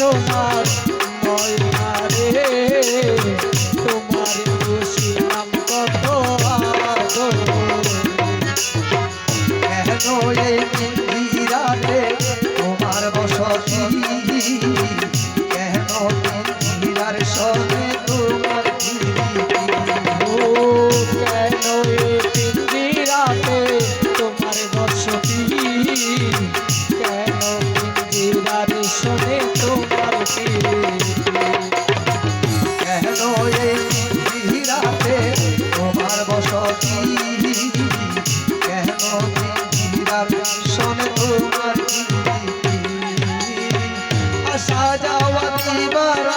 শোনা বাবা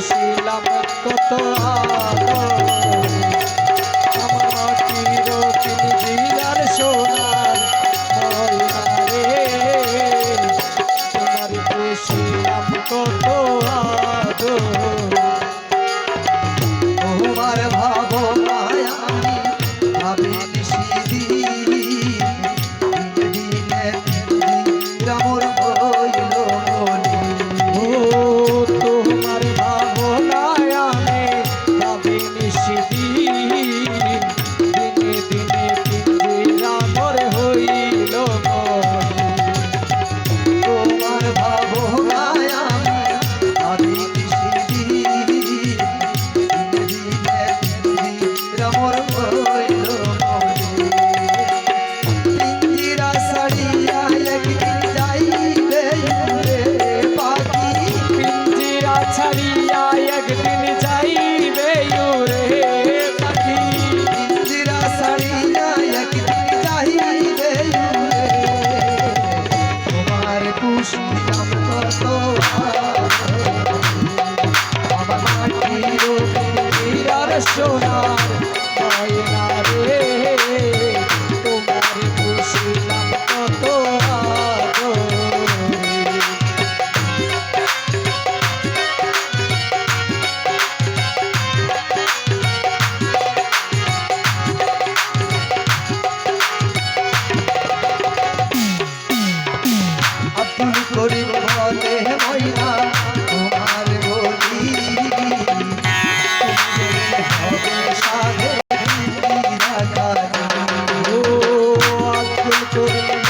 করেছিলাম কত আলো সোনার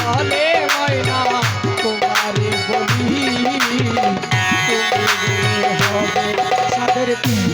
হলে ময়না তোমারে বলি তুমি হবে সাদের তুমি